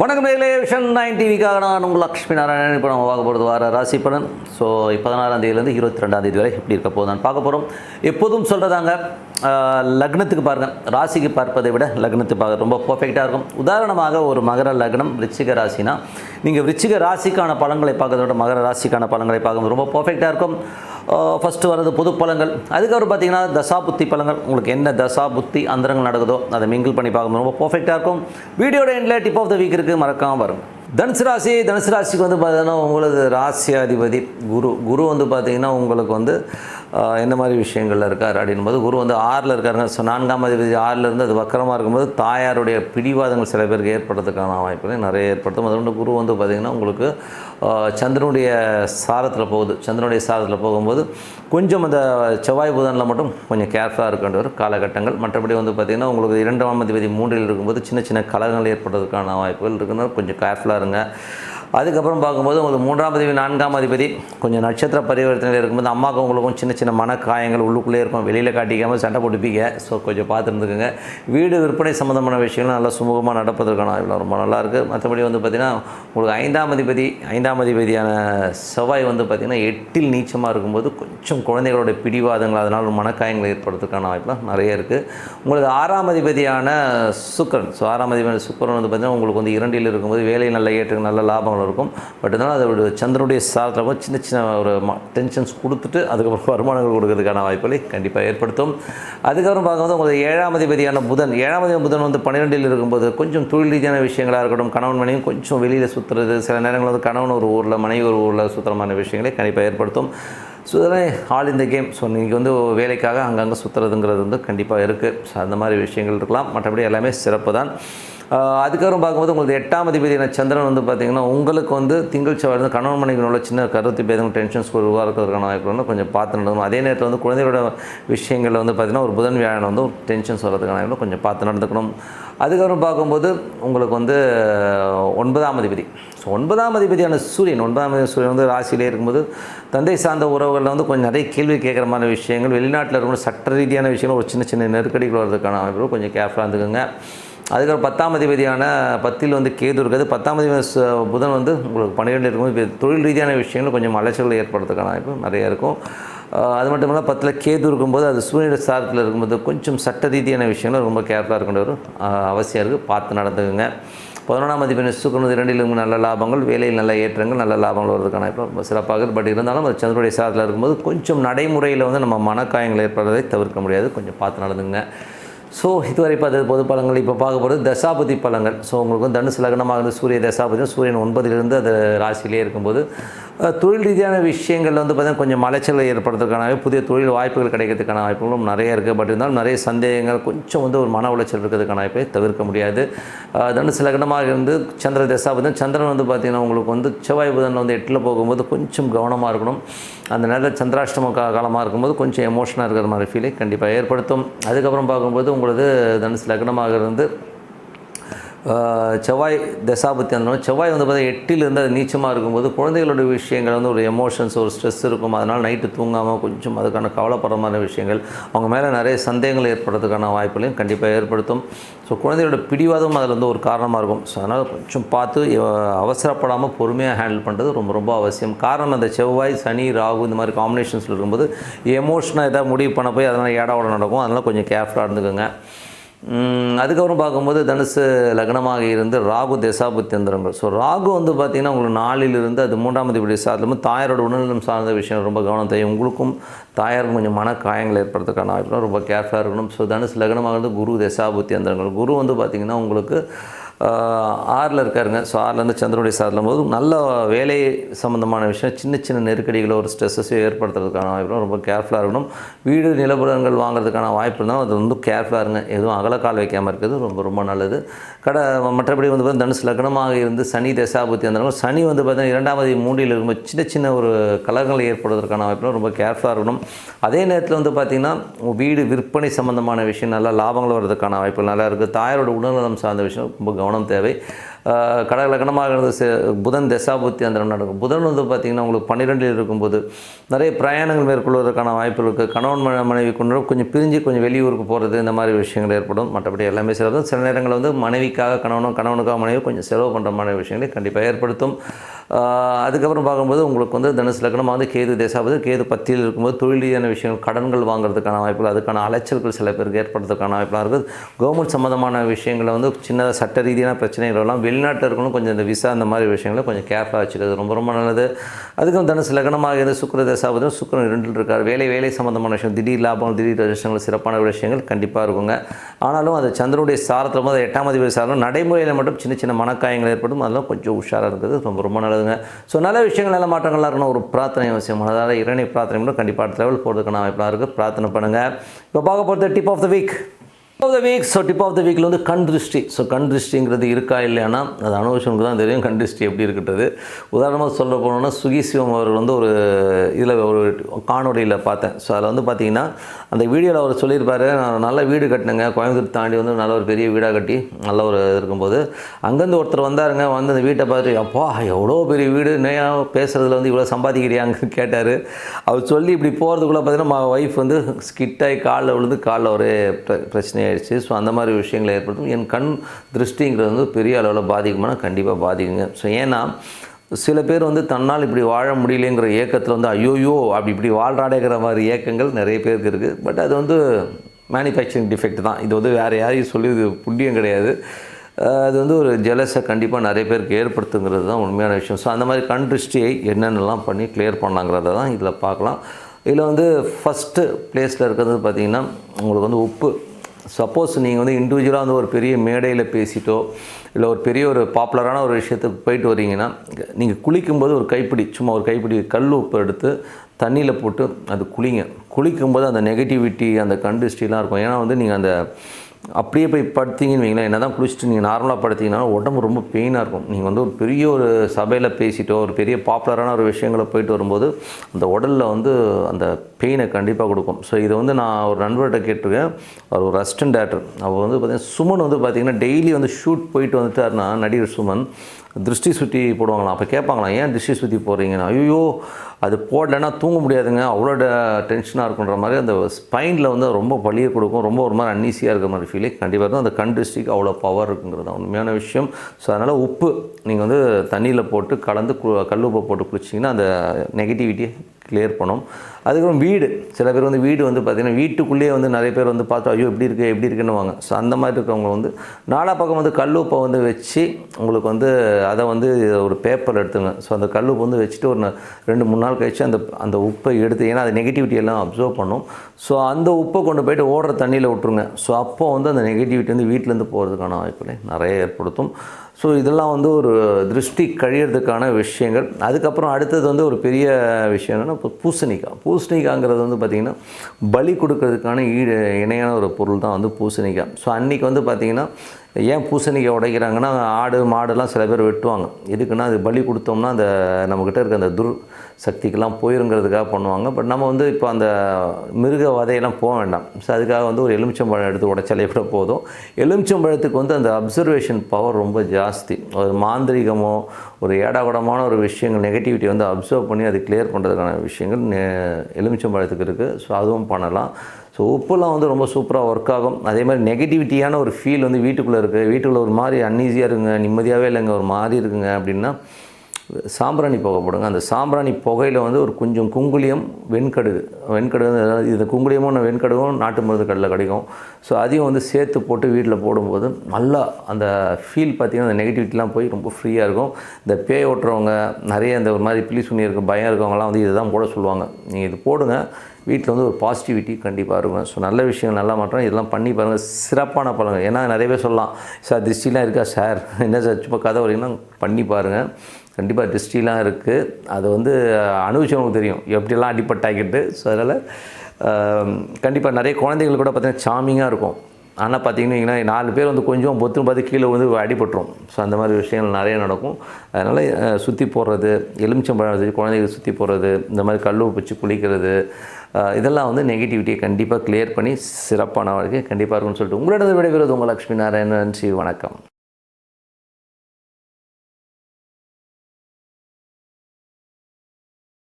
வணக்கம் நேர்களே vision nine டிவிக்காக நான் உங்கள் லக்ஷ்மி நாராயணன். இப்போ நம்ம பார்க்க போகிறது வார ராசி பலன். ஸோ பதினாறாம் தேதியிலேருந்து இருபத்தி ரெண்டாம் தேதி வரை எப்படி இருக்க போகுதுன்னு பார்க்க போகிறோம் எப்போதும் சொல்கிறதாங்க லக்னத்துக்கு பாருங்கள் ராசிக்கு பார்ப்பதை விட லக்னத்துக்கு பார்க்க ரொம்ப பர்ஃபெக்டாக இருக்கும். உதாரணமாக ஒரு மகர லக்னம் ரிச்சிக ராசினா நீங்கள் ரிச்சிக ராசிக்கான பழங்களை பார்க்கறத விட மகர ராசிக்கான பழங்களை பார்க்கும்போது ரொம்ப பர்ஃபெக்டாக இருக்கும். ஃபஸ்ட்டு வர்றது பொது பழங்கள். அதுக்கப்புறம் பார்த்தீங்கன்னா தசா புத்தி பழங்கள். உங்களுக்கு என்ன தசா புத்தி அந்தரங்கள் நடக்குதோ அதை மிங்கிள் பண்ணி பார்க்கும்போது ரொம்ப பர்ஃபெக்டாக இருக்கும். வீடியோட எண்டில் டிப் ஆஃப் த வீக் இருக்குது மறக்காமல் வரும் தனுசு ராசி தனுசு ராசிக்கு வந்து பார்த்தீங்கன்னா உங்களது ராசியாதிபதி குரு. குரு வந்து பார்த்தீங்கன்னா உங்களுக்கு வந்து இந்த மாதிரி விஷயங்களில் இருக்கார் அப்படின்போது குரு வந்து ஆறில் இருக்காருங்க. ஸோ நான்காம் அதிபதி ஆறில் இருந்து அது வக்கரமாக இருக்கும்போது தாயாருடைய பிடிவாதங்கள் சில பேருக்கு ஏற்படுறதுக்கான வாய்ப்புகளை நிறைய ஏற்படுத்தும். அதுകൊണ്ട് குரு வந்து பார்த்திங்கன்னா உங்களுக்கு சந்திரனுடைய சாரத்தில் போகுது. சந்திரனுடைய சாரத்தில் போகும்போது கொஞ்சம் அந்த செவ்வாய் புதனில் மட்டும் கொஞ்சம் கேர்ஃபுல்லாக இருக்க ஒரு காலகட்டங்கள். மற்றபடி வந்து பார்த்திங்கன்னா உங்களுக்கு இரண்டாம் அதிபதி மூன்றில் இருக்கும்போது சின்ன சின்ன கலகங்கள் ஏற்படுறதுக்கான வாய்ப்புகள் இருக்குன்னா கொஞ்சம் கேர்ஃபுல்லாக இருங்க. அதுக்கப்புறம் பார்க்கும்போது உங்களுக்கு மூன்றாம் அதிபதி நான்காம் அதிபதி கொஞ்சம் நட்சத்திர பரிவர்த்தனையில் இருக்கும்போது அம்மாவுக்கு உங்களுக்கும் சின்ன சின்ன மனக்காயங்கள் உள்ளுக்குள்ளே இருக்கும். வெளியில் காட்டிக்காமல் சண்டை போட்டுப்பீங்க. ஸோ கொஞ்சம் பார்த்துருந்துக்குங்க வீடு விற்பனை சம்மந்தமான விஷயங்கள் நல்லா சுமூகமாக நடப்பதற்கான இவ்வளோ ரொம்ப நல்லாயிருக்கு மற்றபடி வந்து பார்த்திங்கன்னா உங்களுக்கு ஐந்தாம் அதிபதி ஐந்தாம் அதிபதியான செவ்வாய் வந்து பார்த்திங்கன்னா எட்டில் நீச்சமாக இருக்கும்போது கொஞ்சம் குழந்தைகளோட பிடிவாதங்கள் அதனால் மனக்காயங்கள் ஏற்படுறதுக்கான வாய்ப்புலாம் நிறைய இருக்குது உங்களுக்கு ஆறாம் அதிபதியான சுக்கரன் ஸோ ஆறாம் அதிபதியான சுக்கரன் வந்து பார்த்திங்கன்னா உங்களுக்கு வந்து இரண்டில் இருக்கும்போது வேலை நல்ல ஏற்று நல்ல லாபங்கள் இருக்கும். பட் இருந்தாலும் அதோட சந்திரனுடைய சாரத்தில் சின்ன சின்ன ஒரு டென்ஷன்ஸ் கொடுத்துட்டு அதுக்கப்புறம் வருமானங்கள் கொடுக்கறதுக்கான வாய்ப்புகளை கண்டிப்பாக ஏற்படுத்தும். அதுக்கப்புறம் பார்க்கும்போது உங்களுக்கு ஏழாம் அதிபதியான புதன் ஏழாம் அதிபதி புதன் வந்து பன்னிரெண்டில் இருக்கும்போது கொஞ்சம் தொழில் ரீதியான விஷயங்களாக இருக்கட்டும் கணவன் மனைவி கொஞ்சம் வெளியில் சுற்றுறது சில நேரங்களில் வந்து கணவன் ஒரு ஊரில் மனைவி ஒரு ஊரில் சுத்தமான விஷயங்களை கண்டிப்பாக ஏற்படுத்தும். ஸோ இதெல்லாம் ஆல் இந்த கேம் ஸோ நீங்கள் வந்து வேலைக்காக அங்கங்கே சுற்றுறதுங்கிறது வந்து கண்டிப்பாக இருக்குது ஸோ அந்த மாதிரி விஷயங்கள் இருக்கலாம். மற்றபடி எல்லாமே சிறப்பு தான் அதுக்கப்புறம் பார்க்கும்போது உங்களுக்கு எட்டாம் அதிபதியான சந்திரன் வந்து பார்த்தீங்கன்னா உங்களுக்கு வந்து திங்கள் செவ்வாய் வந்து கணவன் மனைவிக்கு உள்ள சின்ன கருத்து பேதம் டென்ஷன்ஸ் உருவாக்குறதுக்கான வாய்ப்பு வந்து கொஞ்சம் பார்த்து நடக்கணும் அதே நேரத்தில் வந்து குழந்தைகளோட விஷயங்களில் வந்து பார்த்திங்கன்னா ஒரு புதன் வியாழன் வந்து ஒரு டென்ஷன்ஸ் வர்றதுக்கான வாய்ப்பு கொஞ்சம் பார்த்து நடந்துக்கணும். அதுக்கப்புறம் பார்க்கும்போது உங்களுக்கு வந்து ஒன்பதாம் அதிபதி. ஸோ ஒன்பதாம் அதிபதியான சூரியன் ஒன்பதாம் அதிபதி சூரியன் வந்து ராசியிலே இருக்கும்போது தந்தை சார்ந்த உறவுகளில் வந்து கொஞ்சம் நிறைய கேள்வி கேட்குற மாதிரி விஷயங்கள் வெளிநாட்டில் இருக்கும்போது சட்ட ரீதியான விஷயங்கள் ஒரு சின்ன சின்ன நெருக்கடிகள் வர்றதுக்கான வாய்ப்பு கொஞ்சம் கேர்ஃபுல்லாக இருந்துக்கோங்க. அதுக்கப்புறம் பத்தாம் அதிபதியான பத்தில் வந்து கேது இருக்குது பத்தாம் அதிபதி புதன் வந்து உங்களுக்கு பன்னிரெண்டு இருக்கும்போது இப்ப தொழில் ரீதியான விஷயங்கள் கொஞ்சம் அலைச்சல்களை ஏற்படுறதுக்கான வாய்ப்பு நிறையா இருக்கும். அது மட்டும் இல்லாமல் பத்தில் கேது இருக்கும்போது அது சூரியன சாரத்தில் இருக்கும்போது கொஞ்சம் சட்ட ரீதியான விஷயங்கள் ரொம்ப கேர்ஃபுல்லாக இருக்கின்ற ஒரு அவசியம் இருக்குது. பார்த்து நடந்துக்குங்க. பதினொன்றாம் அதிபதி சுக்கரன் இரண்டிலும் நல்ல லாபங்கள் வேலையில் நல்ல ஏற்றங்கள் நல்ல லாபங்கள் வருவதற்கான இப்போ சிறப்பாக பட் இருந்தாலும் அது சந்திரனுடைய சாரத்தில் இருக்கும்போது கொஞ்சம் நடைமுறையில் வந்து நம்ம மனக்காயங்கள் ஏற்படுறதை தவிர்க்க முடியாது. கொஞ்சம் பார்த்து நடந்துங்க ஸோ இதுவரை பார்த்தது பொது பலங்கள் இப்போ பார்க்க போகிறது தசாபதி பலங்கள் ஸோ உங்களுக்கு வந்து தனுசு லக்னமாக இருந்து சூரிய தசாபதி சூரியன் ஒன்பதிலிருந்து அது ராசியிலே இருக்கும்போது தொழில் ரீதியான விஷயங்கள் வந்து பார்த்திங்கன்னா கொஞ்சம் மலைச்சலை ஏற்படுறதுக்கான புதிய தொழில் வாய்ப்புகள் கிடைக்கிறதுக்கான வாய்ப்புகளும் நிறைய இருக்குது பட் இருந்தாலும் நிறைய சந்தேகங்கள் கொஞ்சம் வந்து ஒரு மன உளைச்சல் இருக்கிறதுக்கான வாய்ப்பை தவிர்க்க முடியாது. தனுசு லக்னமாக இருந்து சந்திர தசாபதி சந்திரன் வந்து பார்த்திங்கன்னா உங்களுக்கு வந்து செவ்வாய் புதன் வந்து எட்டில் போகும்போது கொஞ்சம் கவனமாக இருக்கணும். அந்த நேரத்தில் சந்திராஷ்டம காலமாக இருக்கும்போது கொஞ்சம் எமோஷனாக இருக்கிற மாதிரி ஃபீலை கண்டிப்பாக ஏற்படுத்தும். அதுக்கப்புறம் பார்க்கும்போது பொழுது தனுசு லக்னமாக இருந்து செவ்வாய் தசாபத்தி அந்த செவ்வாய் வந்து பார்த்தீங்கன்னா எட்டிலிருந்து அது நீச்சமாக இருக்கும்போது குழந்தைகளோட விஷயங்கள் வந்து ஒரு எமோஷன்ஸ் ஒரு ஸ்ட்ரெஸ் இருக்கும். அதனால் நைட்டு தூங்காமல் கொஞ்சம் அதுக்கான கவலைப்படமான விஷயங்கள். அவங்க மேலே நிறைய சந்தேகங்கள் ஏற்படுறதுக்கான வாய்ப்புகளையும் கண்டிப்பாக ஏற்படுத்தும். ஸோ குழந்தைகளோட பிடிவாதம் அதில் வந்து ஒரு காரணமாக இருக்கும். ஸோ அதனால் கொஞ்சம் பார்த்து அவசரப்படாமல் பொறுமையாக ஹேண்டில் பண்ணுறது ரொம்ப ரொம்ப அவசியம். காரணம் அந்த செவ்வாய் சனி ராகு இந்த மாதிரி காம்பினேஷன்ஸில் இருக்கும்போது எமோஷனாக எதாவது முடிவு பண்ண போய் அதனால் ஏடாவோட நடக்கும். அதனால் கொஞ்சம் கேர்ஃபுல்லாக இருந்துக்கோங்க. அதுக்கப்புறம் பார்க்கும்போது தனுசு லக்னமாக இருந்து ராகு தசாபுத்தியந்திரங்கள் ஸோ ராகு வந்து பார்த்திங்கன்னா உங்களுக்கு நாளிலிருந்து அது மூன்றாம் அதிபதி சார்ந்தும் தாயாரோட உடல்நலம் சார்ந்த விஷயம் ரொம்ப கவனம் தேவை. உங்களுக்கும் தாயாருக்கும் கொஞ்சம் மன காயங்கள் ஏற்படுறதுக்கான வாய்ப்பு ரொம்ப கேர்ஃபுல்லாக இருக்கணும். ஸோ தனுசு லக்னமாக இருந்து குரு தசாபுத்தியந்திரங்கள் குரு வந்து பார்த்திங்கன்னா உங்களுக்கு ஆறில் இருக்காருங்க. ஸோ ஆறுலேருந்து சந்திரனுடைய சாதனம் போது நல்ல வேலை சம்மந்தமான விஷயம் சின்ன சின்ன நெருக்கடிகளோ ஒரு ஸ்ட்ரெஸ்ஸஸையும் ஏற்படுத்துறதுக்கான வாய்ப்பு ரொம்ப கேர்ஃபுல்லாக இருக்கணும். வீடு நிலபுரங்கள் வாங்குறதுக்கான வாய்ப்பு இருந்தாலும் அது வந்து கேர்ஃபுல்லாக இருங்க. எதுவும் அகலக்கால் வைக்காமல் இருக்கிறது ரொம்ப ரொம்ப நல்லது. கடை மற்றபடி வந்து பார்த்தீங்கன்னா தனுசு லக்னமாக இருந்து சனி தசாபுத்தி இருந்தாலும் சனி வந்து பார்த்தீங்கன்னா இரண்டாவது மூன்றில் இருக்கும் சின்ன சின்ன ஒரு கலகங்கள் ஏற்படுவதற்கான வாய்ப்பு ரொம்ப கேர்ஃபுல்லாக இருக்கணும். அதே நேரத்தில் வந்து பார்த்திங்கன்னா வீடு விற்பனை சம்மந்தமான விஷயம் நல்லா லாபங்கள் வர்றதுக்கான வாய்ப்புகள் நல்லா இருக்குது தாயாரோட உடல்நலம் சார்ந்த விஷயம் ரொம்ப கவனம் தேவை. ஆஹ் கடகலக்கணமாக புதன் தசாபுத்தி அந்த நடக்கும். புதன் வந்து பார்த்திங்கன்னா உங்களுக்கு பன்னிரெண்டில் இருக்கும்போது நிறைய பிரயாணங்கள் மேற்கொள்வதற்கான வாய்ப்பு இருக்குது கணவன் மன- மனைவி கொண்டு கொஞ்சம் பிரிஞ்சு கொஞ்சம் வெளியூருக்கு போகிறது இந்த மாதிரி விஷயங்கள் ஏற்படும். மற்றபடி எல்லாமே சிறப்பு சில நேரங்களில் வந்து மனைவிக்காக கணவனும் கணவனுக்காக மனைவி கொஞ்சம் செலவு பண்ணுற மாதிரி விஷயங்களை கண்டிப்பாக ஏற்படுத்தும். அதுக்கப்புறம் பார்க்கும்போது உங்களுக்கு வந்து தனுசு லக்னமாக வந்து கேது தேசாபதி கேது பத்தியில் இருக்கும்போது தொழில் ரீதியான விஷயங்கள் கடன்கள் வாங்குறதுக்கான வாய்ப்புகள் அதுக்கான அலைச்சல்கள் சில பேருக்கு ஏற்படுறதுக்கான வாய்ப்புலாம் இருக்குது. கவர்மெண்ட் சம்மந்தமான விஷயங்களை வந்து சின்னதாக சட்ட ரீதியான பிரச்சனைகள் எல்லாம் வெளிநாட்டில் இருக்கணும் கொஞ்சம் இந்த விசா அந்த மாதிரி விஷயங்களை கொஞ்சம் கேர்ஃபுல்லாக வச்சுக்கிறது ரொம்ப ரொம்ப நல்லது. அதுக்கும் தனுசு லக்னமாக இருந்து சுக்கர தசாபதியும் சுக்கரன் இரண்டில் இருக்கார். வேலை வேலை சம்மந்தமான விஷயம் திடீர் லாபம் திடீர் விஷயங்கள் சிறப்பான விஷயங்கள் கண்டிப்பாக இருக்குங்க. ஆனாலும் அது சந்திரனுடைய சாரத்தில் போது எட்டாம் அதிபதி சாரம் நடைமுறையில் மட்டும் சின்ன சின்ன மனக்காயங்கள் ஏற்படும். அதெல்லாம் கொஞ்சம் உஷாராக இருக்கிறது. ரொம்ப ரொம்ப நல்லதுங்க. ஸோ நல்ல விஷயங்கள் நல்ல மாற்றங்கள்லாம் இருக்கணும் ஒரு பிரார்த்தனை அவசியம். அதாவது இரணை பிரார்த்தனை மட்டும் கண்டிப்பாக அடுத்த லெவல் போகிறதுக்கான வாய்ப்பெலாம் இருக்குது பிரார்த்தனை பண்ணுங்கள் இப்போ பார்க்க போகிறது tip of the week of the week so tip of the வீக்கில் வந்து கண் திருஷ்டி. ஸோ கண் திருஷ்டிங்கிறது இருக்கா இல்லையானா? அது அனுபவிச்சவனுக்கு தான் தெரியும். கண் திருஷ்டி எப்படி இருக்கிறது? உதாரணமாக சொல்ல போனோம்னா சுகி சிவம் அவர்கள் வந்து ஒரு இதில் ஒரு காணொலியில் பார்த்தேன். ஸோ அதில் வந்து பார்த்தீங்கன்னா அந்த வீடியோவில் அவர் சொல்லியிருப்பார் நான் நல்ல வீடு கட்டினேங்க. கோயம்புத்தூர் தாண்டி வந்து நல்ல ஒரு பெரிய வீடாக கட்டி நல்ல ஒரு இருக்கும்போது அங்கேருந்து ஒருத்தர் வந்தாருங்க. வந்து அந்த வீட்டை பார்த்து அப்பா எவ்வளோ பெரிய வீடு? நேயா பேசுகிறதுல வந்து இவ்வளோ சம்பாதிக்கிறியாங்க கேட்டார். அவர் சொல்லி இப்படி போகிறதுக்குள்ளே பார்த்தீங்கன்னா ஒய்ஃப் வந்து ஸ்கிட்டாகி காலில் விழுந்து காலில் ஒரே பிர- பிரச்சனை ஆயிடுச்சு. ஸோ அந்த மாதிரி விஷயங்களை ஏற்படுத்தும். என் கண் திருஷ்டிங்கிறது வந்து பெரிய அளவில் பாதிக்குமானா கண்டிப்பாக பாதிக்குங்க. ஸோ ஏன்னா சில பேர் வந்து தன்னால் இப்படி வாழ முடியலைங்கிற ஏக்கத்தில் வந்து ஐயோயோ அப்படி இப்படி வாழ்றாடேங்கிற மாதிரி ஏக்கங்கள் நிறைய பேருக்கு இருக்குது பட் அது வந்து மேனுஃபேக்சரிங் டிஃபெக்ட் தான். இது வந்து வேறு யாரையும் சொல்லி இது புண்ணியம் கிடையாது. அது வந்து ஒரு ஜெலஸை கண்டிப்பாக நிறைய பேருக்கு ஏற்படுத்துங்கிறது தான் உண்மையான விஷயம். ஸோ அந்த மாதிரி கண் திருஷ்டியை என்னென்னலாம் பண்ணி கிளியர் பண்ணலாங்கிறத தான் இதில் பார்க்கலாம். இதில் வந்து ஃபஸ்ட்டு ப்ளேஸில் இருக்கிறது பார்த்திங்கன்னா உங்களுக்கு வந்து உப்பு சப்போஸ் நீங்கள் வந்து இண்டிவிஜுவலாக வந்து ஒரு பெரிய மேடையில் பேசிட்டோ இல்லை ஒரு பெரிய ஒரு பாப்புலரான ஒரு விஷயத்துக்கு போயிட்டு வரீங்கன்னா நீங்கள் குளிக்கும்போது ஒரு கைப்பிடி சும்மா ஒரு கைப்பிடி கல் உப்பு எடுத்து தண்ணியில் போட்டு அது குளிங்க. குளிக்கும்போது அந்த நெகட்டிவிட்டி அந்த கண்டிஸ்டிலாம் இருக்கும். ஏன்னா வந்து நீங்கள் அந்த அப்படியே போய் படுத்தீங்கன்னு வைங்களேன். என்ன தான் குளிச்சுட்டு நீங்கள் நார்மலாக படுத்தீங்கன்னா உடம்பு ரொம்ப பெயினாக இருக்கும். நீங்கள் வந்து ஒரு பெரிய ஒரு சபையில் பேசிட்டோ ஒரு பெரிய பாப்புலரான ஒரு விஷயங்களை போயிட்டு வரும்போது அந்த உடலில் வந்து அந்த பெயினை கண்டிப்பாக கொடுக்கும். ஸோ இதை வந்து நான் ஒரு நண்பர்கிட்ட கேட்டிருக்கேன். அவர் ஒரு அசிஸ்டன்ட் டேரக்டர் அவர் வந்து பார்த்திங்கன்னா சுமன் வந்து பார்த்தீங்கன்னா டெய்லி வந்து ஷூட் போயிட்டு வந்துட்டார்னா நடிகர் சுமன். திருஷ்டி சுற்றி போடுவாங்களாம். அப்போ கேட்பாங்களாம் ஏன் திருஷ்டி சுற்றி போடுறீங்கன்னா? ஐயோ அது போடலைன்னா தூங்க முடியாதுங்க. அவ்வளோ டென்ஷனாக இருக்குன்ற மாதிரி அந்த ஸ்பைனில் வந்து ரொம்ப வலியை கொடுக்கும். ரொம்ப ஒரு மாதிரி அன்னீசியாக இருக்கிற மாதிரி ஃபீலிங் கண்டிப்பாக இருக்கும் அந்த கண் திருஷ்டிக்கு அவ்வளோ பவர் இருக்குங்கிறது தான் உண்மையான விஷயம். ஸோ அதனால் உப்பு நீங்கள் வந்து தண்ணியில் போட்டு கலந்து கு- கல் உப்பை போட்டு குளிச்சிங்கன்னா அந்த நெகட்டிவிட்டியை கிளியர் பண்ணும். அதுக்கப்புறம் வீடு. சில பேர் வந்து வீடு வந்து பார்த்திங்கன்னா வீட்டுக்குள்ளேயே வந்து நிறைய பேர் வந்து பார்த்து ஐயோ எப்படி இருக்குது எப்படி இருக்குன்னு வாங்க ஸோ அந்த மாதிரி இருக்கவங்க வந்து நாலா பக்கம் வந்து கல்லுப்பை வந்து வச்சு உங்களுக்கு வந்து அதை வந்து ஒரு பேப்பர் எடுத்துங்க. ஸோ அந்த கல்லுப்பு வந்து வச்சுட்டு ஒரு ரெண்டு மூணு நாள் கழிச்சு அந்த அந்த உப்பை எடுத்து ஏன்னா அது நெகட்டிவிட்டி எல்லாம் அப்சர்வ் பண்ணும். ஸோ அந்த உப்பை கொண்டு போயிட்டு ஓடுற தண்ணியில் விட்டுருங்க. ஸோ அப்போ வந்து அந்த நெகட்டிவிட்டி வந்து வீட்டிலேருந்து போகிறதுக்கான வாய்ப்புகளை நிறைய ஏற்படுத்தும். ஸோ இதெல்லாம் வந்து ஒரு திருஷ்டி கழியறதுக்கான விஷயங்கள். அதுக்கப்புறம் அடுத்தது வந்து ஒரு பெரிய விஷயம் என்னென்னா இப்போ பூசணிக்காய். பூசணிக்காய்ங்கிறது வந்து பார்த்திங்கன்னா பலி கொடுக்கறதுக்கான ஈடு இணையான ஒரு பொருள் தான் வந்து பூசணிக்காய். ஸோ அன்றைக்கி வந்து பார்த்திங்கன்னா ஏன் பூசணிக்காய் உடைக்கிறாங்கன்னா ஆடு மாடுலாம் சில பேர் வெட்டுவாங்க. எதுக்குன்னா அது பலி கொடுத்தோம்னா அந்த நம்மக்கிட்ட இருக்க அந்த துர் சக்திக்கெல்லாம் போயிருங்கிறதுக்காக பண்ணுவாங்க. பட் நம்ம வந்து இப்போ அந்த மிருக வதையெல்லாம் போக வேண்டாம். ஸோ அதுக்காக வந்து ஒரு எலுமிச்சம்பழம் எடுத்து உடைச்சாலே கூட போதும். எலுமிச்சம்பழத்துக்கு வந்து அந்த அப்சர்வேஷன் பவர் ரொம்ப ஜாஸ்தி. ஒரு மாந்திரிகமோ ஒரு ஏடாகுடமான ஒரு விஷயங்கள் நெகட்டிவிட்டி வந்து அப்சர்வ் பண்ணி அது கிளியர் பண்ணுறதுக்கான விஷயங்கள் எலுமிச்சம்பழத்துக்கு இருக்குது ஸோ அதுவும் பண்ணலாம். ஸோ உப்புலாம் வந்து ரொம்ப சூப்பராக ஒர்க் ஆகும். அதே மாதிரி நெகட்டிவிட்டியான ஒரு ஃபீல் வந்து வீட்டுக்குள்ளே இருக்குது வீட்டுக்குள்ளே ஒரு மாதிரி அன்ஈஸியாக இருக்குங்க நிம்மதியாகவே இல்லைங்க ஒரு மாதிரி இருக்குங்க அப்படின்னா சாம்பிராணி புகை போடுங்க. அந்த சாம்பிராணி புகையில் வந்து ஒரு கொஞ்சம் குங்குளியம் வெண்கடுகு. வெண்கடுகு வந்து அதாவது இது குங்குளியமும் வெண்கடுகும் நாட்டு மருந்து கடையில் கிடைக்கும். ஸோ அதையும் வந்து சேர்த்து போட்டு வீட்டில் போடும்போது நல்லா அந்த ஃபீல் பார்த்திங்கன்னா அந்த நெகட்டிவிட்டிலாம் போய் ரொம்ப ஃப்ரீயாக இருக்கும். இந்த பேய் ஓட்டுறவங்க நிறைய இந்த ஒரு மாதிரி பிளி சுனி இருக்க பயம் இருக்கவங்கலாம் வந்து இதை தான் போட சொல்லுவாங்க. நீங்கள் இது போடுங்க வீட்டில் வந்து ஒரு பாசிட்டிவிட்டி கண்டிப்பாக இருக்கும். ஸோ நல்ல விஷயம் நல்லா மாற்றம் இதெல்லாம் பண்ணி பாருங்கள் சிறப்பான பலன்கள். ஏன்னா நிறைய பேர் சொல்லலாம் சார் திருஷ்டிலாம் இருக்கா சார்? என்ன சார் சும்மா கதை வரீங்கன்னா பண்ணி பாருங்கள் கண்டிப்பாக திருஷ்டிலாம் இருக்குது அது வந்து அனுபவிச்சவங்களுக்கு தெரியும். எப்படிலாம் அடிப்பட்டாக்கிட்டு. ஸோ அதனால் கண்டிப்பாக நிறைய குழந்தைகள் கூட பார்த்திங்கன்னா சாமிங்காக இருக்கும். ஆனால் பார்த்தீங்கன்னா நாலு பேர் வந்து கொஞ்சம் பொத்துன்னு பார்த்து கீழே வந்து அடிபட்டுரும். ஸோ அந்த மாதிரி விஷயங்கள் நிறைய நடக்கும். அதனால் சுற்றி போடுறது எலுமிச்சம்பழம் வச்சு குழந்தைகள் சுற்றி போடுறது இந்த மாதிரி கல் வச்சு குளிக்கிறது இதெல்லாம் வந்து நெகட்டிவிட்டியை கண்டிப்பாக கிளியர் பண்ணி சிறப்பான வாழ்க்கை கண்டிப்பாக இருக்கும்னு சொல்லிட்டு உங்களிடம் விடைபெறுவது உங்கள் லக்ஷ்மி நாராயணன். ஸ்ரீ வணக்கம்.